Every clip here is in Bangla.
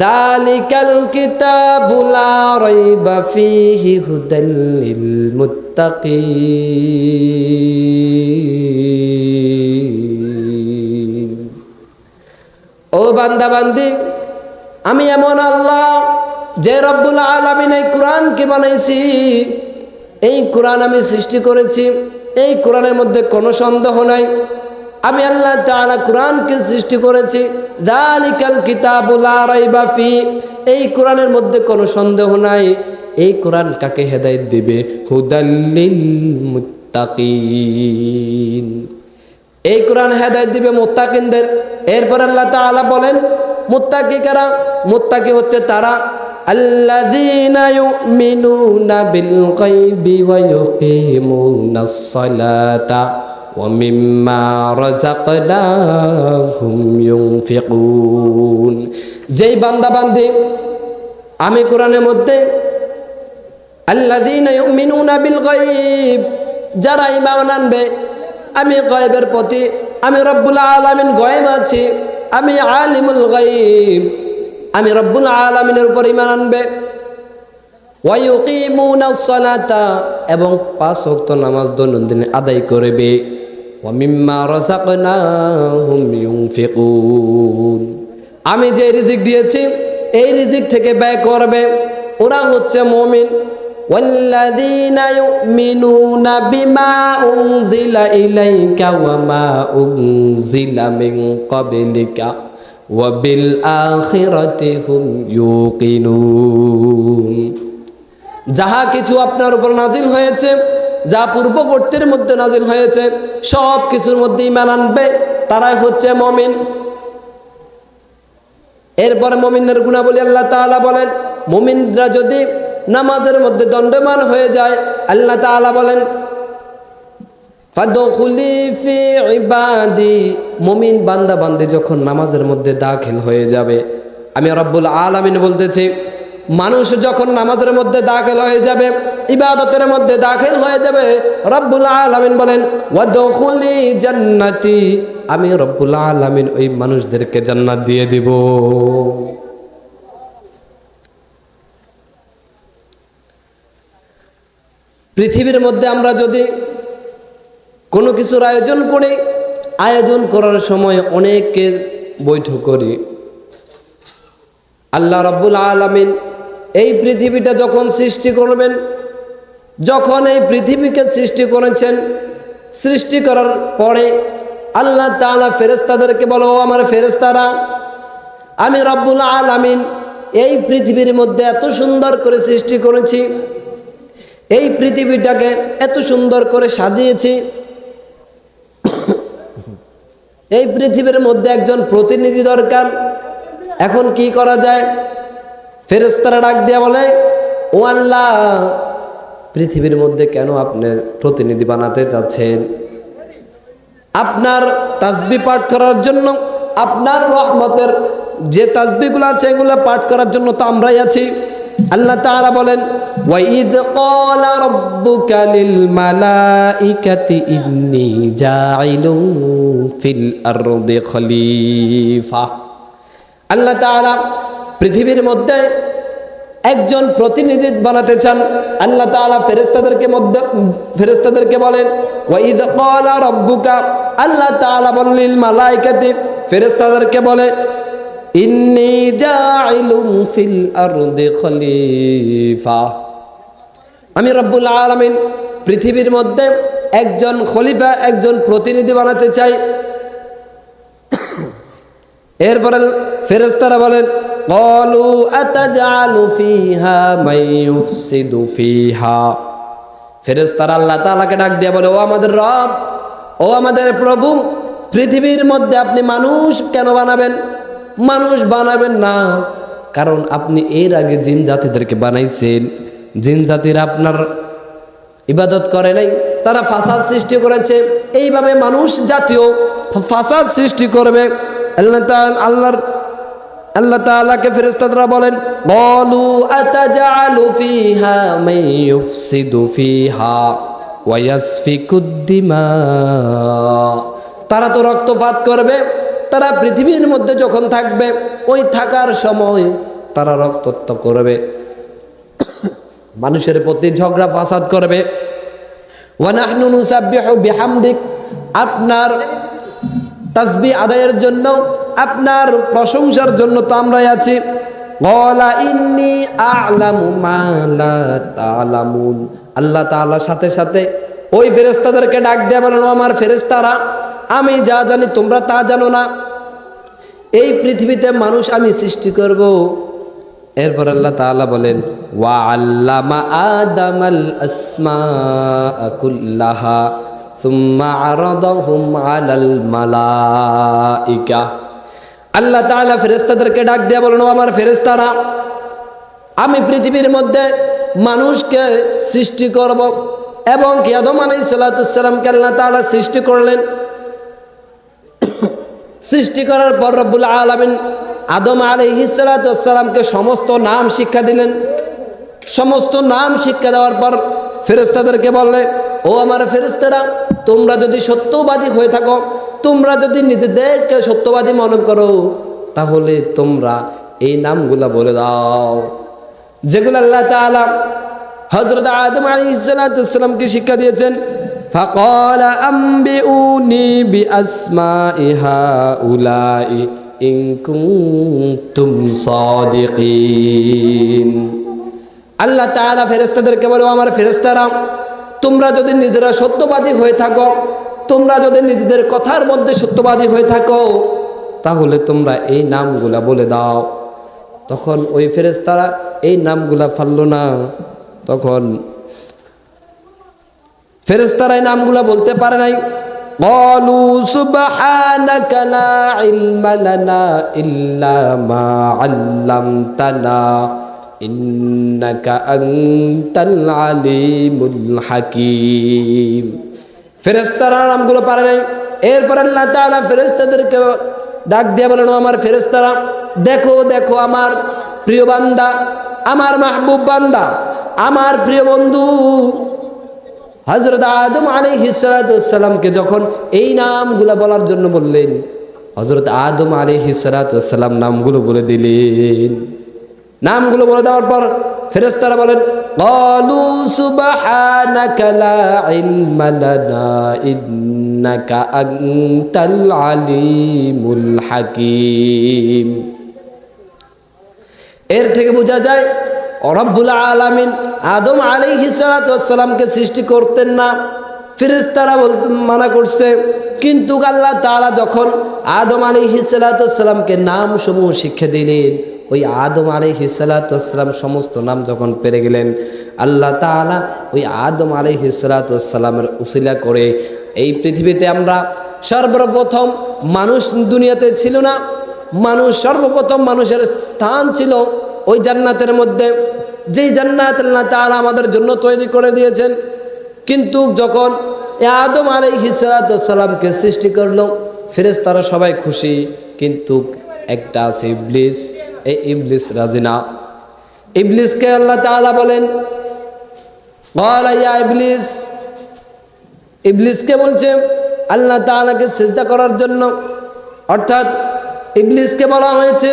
দালিকাল কিতাবু লা রাইবা ফীহি হুদাল লিল ও বান্দা বান্দি আমি এমন আল্লাহ যে রব্বুল আলামিন এই কোরআনকে বানাইছি। এই কোরআন আমি সৃষ্টি করেছি, এই কোরআনের মধ্যে কোনো সন্দেহ নাই। আমি আল্লাহ তাআলা কোরআনকে সৃষ্টি করেছি। দালিকাল কিতাবুল রাইবা ফি। এই কোরআনের মধ্যে কোনো সন্দেহ নাই। এই কোরআন কাকে হেদায়েত দিবে? হুদাল্লিল এই কোরআন হেদায়ত দিবে মুত্তাকিনদের। এরপর আল্লাহ তাআলা বলেন, মুত্তাকি কারা? মুত্তাকি হচ্ছে তারা আল্লাযীনা ইউমিনুনা বিল গায়বি ওয়া যেই বান্দা বান্দি, আমি কোরআনের মধ্যে যারা ঈমান আনবে, আমি গয়েবের প্রতি, আমি রব্বুল আলামিন গয়েব আছি, আমি আলিমুল গায়ব, আমি রব্বুল আলামিনের উপর ঈমান আনবে। এবং পাঁচ ওয়াক্ত নামাজ দৈনন্দিন আদায় করবে। ওয়া মিম্মা রাযাকনাহুম ইউনফিকুন আমি যে রিজিক দিয়েছি এই রিজিক থেকে ব্যয় করবে ওরা হচ্ছে মুমিন والذين يؤمنون بما أنزل إليك وما أنزل من قبلك وبالآخرة هم يوقنون যাহা কিছু আপনার উপর নাজিল হয়েছে যা পূর্ববর্তীর মধ্যে নাজিল হয়েছে, সব কিছুর মধ্যে ইমান আনবে, তারাই হচ্ছে মমিন। এরপরে মমিনের গুণাবলী আল্লাহ তাআলা বলেন, মমিনরা যদি নামাজের মধ্যে দণ্ডমান হয়ে যায়, আল্লাহ তাআলা বলেন মুমিন বান্দা বান্দি যখন নামাজের মধ্যে দাখিল হয়ে যাবে, আমি রব্বুল আলামিন বলতেছি মানুষ যখন নামাজের মধ্যে দাখিল হয়ে যাবে, ইবাদতের মধ্যে দাখিল হয়ে যাবে, রব্বুল আলামিন বলেন, ওয়াদখুলি জান্নাতি আমি রব্বুল আলামিন ওই মানুষদেরকে জান্নাত দিয়ে দিব। পৃথিবীর মধ্যে আমরা যদি কোনো কিছুর আয়োজন করি, আয়োজন করার সময় অনেকের বৈঠক করি। আল্লাহ রব্বুল আলমিন এই পৃথিবীটা যখন সৃষ্টি করবেন, যখন এই পৃথিবীকে সৃষ্টি করেছেন, সৃষ্টি করার পরে আল্লাহ তাআলা ফেরেস্তাদেরকে বলো আমার ফেরেস্তারা আমি রব্বুল আলামিন এই পৃথিবীর মধ্যে এত সুন্দর করে সৃষ্টি করেছি, এই পৃথিবীটাকে এত সুন্দর করে সাজিয়েছি, এই পৃথিবীর মধ্যে একজন প্রতিনিধি দরকার, এখন কি করা যায়? ফেরেস্তারা ডাক দিয়া বলে, ও আল্লাহ, পৃথিবীর মধ্যে কেন আপনি প্রতিনিধি বানাতে চাচ্ছেন আপনার তাসবি পাঠ করার জন্য, আপনার রহমতের যে তাসবিগুলো আছে, এগুলো পাঠ করার জন্য তো আমরাই আছি। আল্লাহ তাআলা বলেন, ওয়াইদ ক্বালা রাব্বুকা লিল মালাইকাতি, ইন্নী জাইলুন ফিল আরদি খলিফা। আল্লাহ তাআলা পৃথিবীর মধ্যে একজন প্রতিনিধি বানাতে চান, আল্লাহ তাআলা ফেরেশতাদেরকে মধ্যে, ফেরেশতাদেরকে বলেন রাব্বুকা আল্লাহ তাআলা বলেন লিল মালাইকাতি ফেরেশতাদেরকে বলে খলিফা আমি রব্বুল আলামিন পৃথিবীর মধ্যে একজন খলিফা, একজন প্রতিনিধি বানাতে চাই এরপরে ফেরেশতারা বলেন, কলু আতাজালু ফিহা মাই ইউফসিদু ফিহা। ফেরেশতারা আল্লাহ তাআলাকে ডাক দিয়ে বলে, ও আমাদের রব, ও আমাদের প্রভু, পৃথিবীর মধ্যে আপনি মানুষ কেন বানাবেন? মানুষ বানাবেন না, কারণ আপনি এর আগে জিন জাতিদেরকে বানাইছেন। জিন জাতির আপনার ইবাদত করে নাই, তারা ফাসাদ সৃষ্টি করেছে। এইভাবে মানুষ জাতীয় ফাসাদ সৃষ্টি করবে। আল্লাহ আল্লাহর, আল্লাহ তাআলাকে ফেরেশতারা বলেন, বলু আতাজালু ফিহা মান ইউফসিদু ফিহা ওয়া ইয়াসফিকুদ দিমা। তারা তো রক্তপাত করবে, তারা পৃথিবীর মধ্যে যখন থাকবে, ওই থাকার সময় তারা রক্তত্ব করবে। মানুষের প্রতি ঝগড়া ফাসাদ করবে। ওয়ানাহনু নুসাব্বিহু বিহামদিক, আপনার তাসবি আদায়ের জন্য, আপনার প্রশংসার জন্য তো আমরাই আছি। আল্লাহ তাআলার সাথে সাথে ওই ফেরেশতাদেরকে ডাক দেয়া বলেন আমার ফেরেশতারা, আমি যা জানি তোমরা তা জানো না। এই পৃথিবীতে মানুষ আমি সৃষ্টি করব। এরপর আল্লাহ তাআলা বলেন, ওয়া আল্লামা আদামাল আসমা কুল্লাহা। আল্লাহ তাআলা ফেরেশতাদেরকে ডাক দেয়া বলেন আমার ফেরেশতারা, আমি পৃথিবীর মধ্যে মানুষকে সৃষ্টি করব এবং কি আদম আলাইহিস সালাতুসসালামকে আল্লাহ তাআলা সৃষ্টি করলেন। সৃষ্টি করার পর রব্বুল আলমিন আদম আলহিসালামকে সমস্ত নাম শিক্ষা দিলেন। সমস্ত নাম শিক্ষা দেওয়ার পর ফেরেস্তাদেরকে বললে ও আমার ফেরেস্তারা তোমরা যদি সত্যবাদী হয়ে থাকো তোমরা যদি নিজেদেরকে সত্যবাদী মনে করো তাহলে তোমরা এই নামগুলা বলে দাও যেগুলো আল্লাহ তাআলা হজরত আদম আলী ইসালাতামকে শিক্ষা দিয়েছেন فقال أنبئوني بأسماء هؤلاء إن كنتم صادقين আল্লাহ তাআলা ফেরেশতাদেরকে বলো আমার ফেরেশতারা তোমরা যদি নিজেরা সত্যবাদী হয়ে থাকো তোমরা যদি নিজেদের কথার মধ্যে সত্যবাদী হয়ে থাকো তাহলে তোমরা এই নামগুলা বলে দাও তখন ওই ফেরেশতারা এই নামগুলা ফাললো না তখন ফেরেস্তারা এই নামগুলা বলতে পারে নাই قالوا سبحانك لا علم لنا إلا ما علمتنا ইন্নাকা আনতাল আলিমুল হাকিম। ফেরেশতারা নামগুলো পারে নাই। এরপর আল্লাহ তাআলা ফেরেশতাদেরকে ডাক দিয়ে বলেন আমার ফেরেশতারা, দেখো দেখো আমার প্রিয় বান্দা, আমার মাহবুব বান্দা, আমার প্রিয় বন্ধু। হজরত আদম আলী হিসালাতামকে যখন এই নামগুলো বলার জন্য বললেন হজরত আদম আলী হিসালাতাম নামগুলো বলে দিলেন। নামগুলো বলে দেওয়ার পর ফেরেস্তারা বলেন قالوا سبحانك لا علم لنا إنك أنت العليم الحكيم এর থেকে বোঝা যায় রব্বুল আলামিন আদম আলী হিসালাতামকে সৃষ্টি করতেন না ফিরিস্তারা বলতে মানা করছে কিন্তু আল্লাহ তাআলা যখন আদম আলী হিসালাতামকে নাম সমূহ শিক্ষা দিলেন ওই আদম আলী হিসালাতাম সমস্ত নাম যখন পেরে গেলেন, আল্লাহ তাআলা ওই আদম আলী হিসালাতামের উসিলা করে, এই পৃথিবীতে আমরা সর্বপ্রথম মানুষ দুনিয়াতে ছিল না, মানুষ সর্বপ্রথম মানুষের স্থান ছিল ওই জান্নাতের মধ্যে। যেই জান্নাত আল্লাহ তাআলা আমাদের জন্য তৈরি করে দিয়েছেন। কিন্তু যখন আদম আলাই হিসালামকে সৃষ্টি করল, ফেরেশতারা সবাই খুশি, কিন্তু একটা আছে ইবলিস। এই ইবলিস রাজিনা ইবলিসকে আল্লাহ তাআলা বলেন ইয়া ইবলিস। ইবলিসকে বলছে, আল্লাহ তাআলাকে সেজদা করার জন্য। অর্থাৎ ইবলিসকে বলা হয়েছে,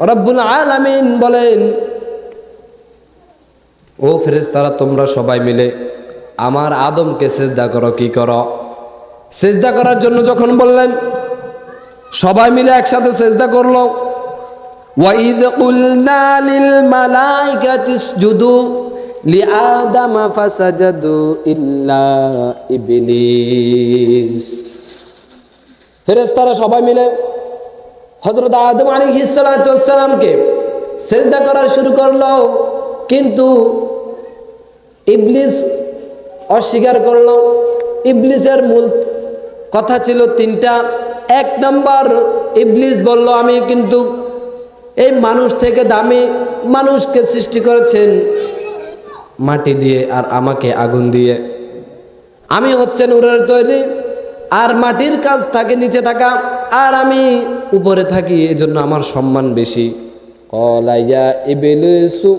রব্বুল আলামিন বলেন, ও ফেরেশতারা, তোমরা সবাই মিলে আমার আদমকে সেজদা করো, কি করো? সেজদা করার জন্য যখন বললেন সবাই মিলে একসাথে সেজদা করলো وَإِذْ قُلْنَا لِلْمَلَائِكَةِ اسْجُدُوا لِآدَمَ فَسَجَدُوا إِلَّا إِبْلِيسَ ফেরেশতারা সবাই মিলে হজরত আদম আলী হিসালামকে সেজদা করা শুরু করলো কিন্তু ইবলিস অস্বীকার করলো ইবলিসের মূল কথা ছিল তিনটা। এক নম্বর, ইবলিস বলল, আমি কিন্তু এই মানুষ থেকে দামি মানুষকে সৃষ্টি করেছেন মাটি দিয়ে আর আমাকে আগুন দিয়ে। আমি হচ্ছেন নূরের তৈরি, আর মাটির কাজ থাকে নিচে থাকা, আর আমি উপরে থাকি, এজন্য আমার সম্মান বেশি। কলাইয়া ইবেলিসু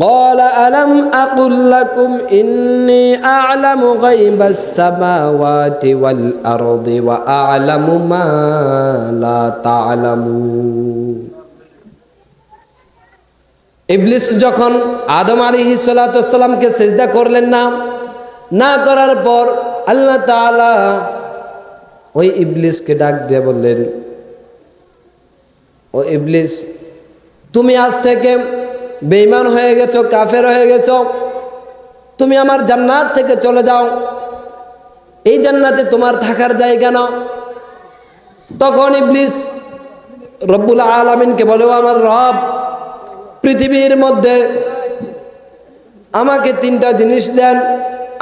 قال ألم أقل لكم إني أعلم غيب السماوات والأرض وأعلم ما لا تعلمون ইবলিস যখন আদম আলী সালাতামকে সেজদা করলেন না না করার পর আল্লাহ তাআলা ওই ইবলিসকে ডাক দিয়ে বললেন ও ইবলিস তুমি আজ থেকে বেইমান হয়ে গেছো, কাফের হয়ে গেছো, তুমি আমার জান্নাত থেকে চলে যাও। এই জান্নাতে তোমার থাকার জায়গা না। তখন ইবলিস রব্বুল আলমিনকে বলে আমার রব, পৃথিবীর মধ্যে আমাকে তিনটা জিনিস দেন।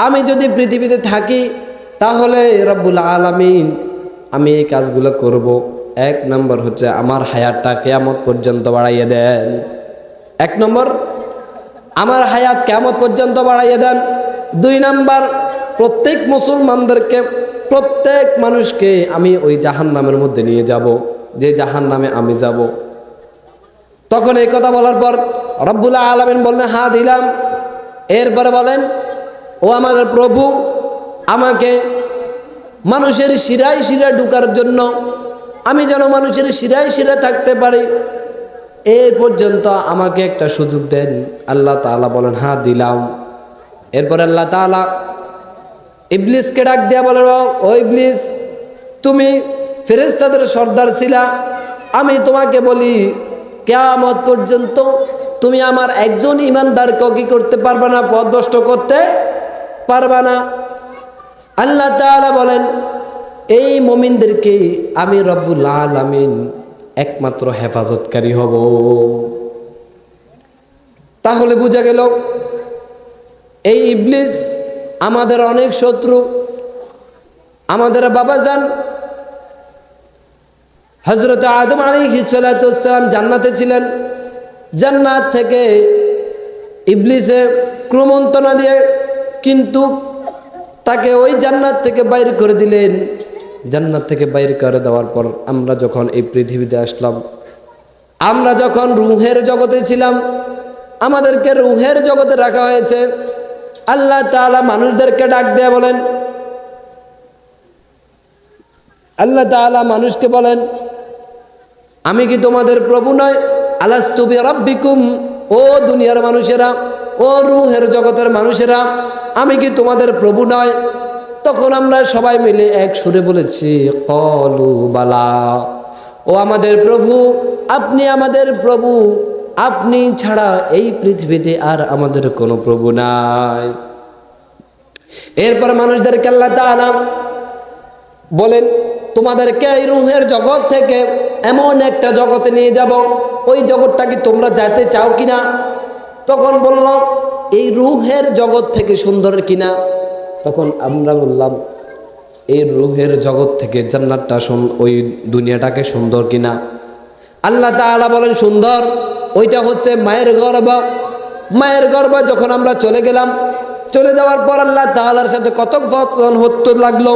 আমি যদি পৃথিবীতে থাকি, তাহলে রব্বুল আলমিন আমি এই কাজগুলো করব। এক নম্বর হচ্ছে, আমার হায়াতটা কেয়ামত পর্যন্ত বাড়াইয়ে দেন। এক নম্বর, আমার হায়াত কেমত পর্যন্ত বাড়াইয়ে দেন। দুই নাম্বার, প্রত্যেক মুসলমানদেরকে, প্রত্যেক মানুষকে আমি ওই জাহান নামের মধ্যে নিয়ে যাব, যে জাহান নামে আমি যাব। তখন এই কথা বলার পর রব্বুল্লাহ আলমিন বললেন, হা, দিলাম। এরপরে বলেন, ও আমাদের প্রভু, আমাকে মানুষের শিরায় শিরা ঢুকার জন্য, আমি যেন মানুষের শিরায় শিরা থাকতে পারি। এই পর্যন্ত আমাকে একটা সুযোগ দেন। আল্লাহ তাআলা বলেন হ্যাঁ দিলাম। এরপর আল্লাহ তাআলা ইবলিসকে ডাক দিয়া বলেন, ও ইবলিস, তুমি ফেরেশতাদের সর্দার ছিলা। আমি তোমাকে বলি, কেয়ামত পর্যন্ত তুমি আমার একজন ইমানদারকে কি করতে পারবে না পদষ্ট করতে পারবে না? আল্লাহ তাআলা বলেন, এই মমিনদেরকে আমি রব্বুল আলামিন একমাত্র হেফাজতকারী হব। তাহলে বোঝা গেল, এই ইবলিস আমাদের অনেক শত্রু, আমাদের বাবা যান হজরত আদম আলী হিসালাম জান্নাতে ছিলেন। জান্নাত থেকে ইবলিসে ক্রমন্তনা দিয়ে কিন্তু তাকে ওই জান্নাত থেকে বাইর করে দিলেন। জান্নাত থেকে বাইর করে দেওয়ার পর আমরা যখন এই পৃথিবীতে আসলাম, আমরা যখন রুহের জগতে ছিলাম, আমাদেরকে রুহের জগতে রাখা হয়েছে। আল্লাহ তাআলা মানুষদেরকে ডাক দেয়া বলেন, আল্লাহ তাআলা মানুষকে বলেন, আমি কি তোমাদের প্রভু নয়? আলাস্তুবি রব্বিকুম ও দুনিয়ার মানুষেরা, ও রুহের জগতের মানুষেরা, আমি কি তোমাদের প্রভু নয়? তখন আমরা সবাই মিলে এক সুরে বলেছি, কলু বালা। ও আমাদের প্রভু, আপনি আমাদের প্রভু। আপনি ছাড়া এই পৃথিবীতে আর আমাদের কোনো প্রভু নাই। এরপর মানুষদেরকে আল্লাহ তাআলা বলেন তোমাদেরকে এই রুহের জগৎ থেকে এমন একটা জগতে নিয়ে যাব? ওই জগৎটা কি তোমরা যেতে চাও কিনা? তখন বলল, এই রুহের জগৎ থেকে সুন্দর কিনা? তখন আমরা বললাম, এই রুহের জগৎ থেকে জান্নাতটা ওই দুনিয়াটাকে সুন্দর কিনা আল্লাহ তাআলা বলেন, সুন্দর। ওইটা হচ্ছে মায়ের গর্ব। মায়ের গর্ব যখন আমরা চলে গেলাম, চলে যাওয়ার পর আল্লাহ তাআলার সাথে কথোপকথন হতে লাগল।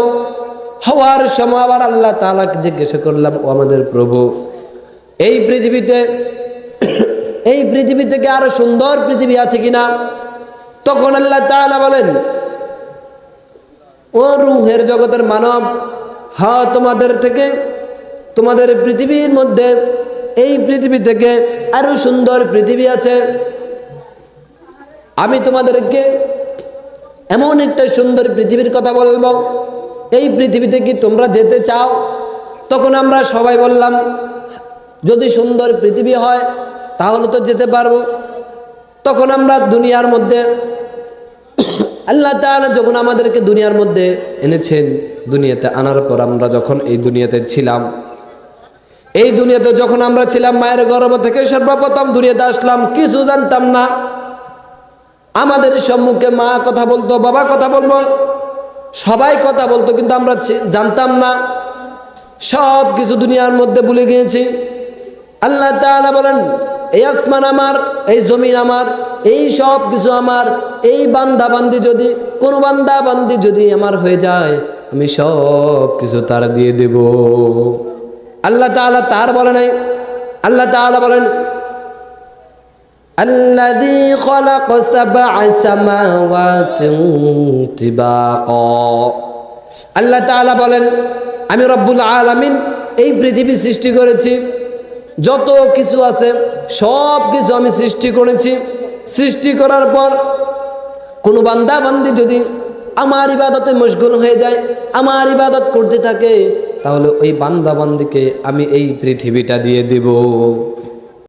হওয়ার সময় আবার আল্লাহ তাআলাকে জিজ্ঞাসা করলাম, ও আমাদের প্রভু, এই পৃথিবীতে, এই পৃথিবী থেকে আরও সুন্দর পৃথিবী আছে কিনা তখন আল্লাহ তাআলা বলেন ও রুহের জগতের মানব, হা, তোমাদের থেকে, তোমাদের পৃথিবীর মধ্যে, এই পৃথিবী থেকে আরও সুন্দর পৃথিবী আছে। আমি তোমাদেরকে এমন একটা সুন্দর পৃথিবীর কথা বলব। এই পৃথিবীতে কি তোমরা যেতে চাও, তখন আমরা সবাই বললাম, যদি সুন্দর পৃথিবী হয়, তাহলে তো যেতে পারব। তখন আমরা দুনিয়ার মধ্যে আল্লাহ তাআলা যখন আমাদেরকে দুনিয়ার মধ্যে এনেছেন, দুনিয়াতে আনার পর আমরা যখন এই দুনিয়াতে ছিলাম, এই দুনিয়াতে যখন আমরা ছিলাম মায়ের গর্ভ থেকে সর্বপ্রথম দুনিয়াতে আসলাম, কিছু জানতাম না। আমাদের সম্মুখে মা কথা বলতো, বাবা কথা বলব, সবাই কথা বলতো, কিন্তু আমরা জানতাম না। সব কিছু দুনিয়ার মধ্যে ভুলে গিয়েছি। আল্লাহ তাআলা বলেন এই আসমান আমার এই জমিন আমার এই সব কিছু আমার এই বান্দা বান্দি যদি কোনো বান্দা বান্দি যদি আমার হয়ে যায় আমি সব কিছু তার দিয়ে দেব আল্লাহ তাআলা তার বলে নাই আল্লাহ তাআলা বলেন الذي خلق سبع سماوات طباقا আল্লাহ তাআলা বলেন আমি রব্বুল আলামিন এই পৃথিবী সৃষ্টি করেছি যত কিছু আছে, সব কিছু আমি সৃষ্টি করেছি। সৃষ্টি করার পর কোনো বান্দা বান্দি যদি আমার ইবাদতে মশগুল হয়ে যায়, আমার ইবাদত করতে থাকে, তাহলে ওই বান্দা বান্দিকে আমি এই পৃথিবীটা দিয়ে দেব।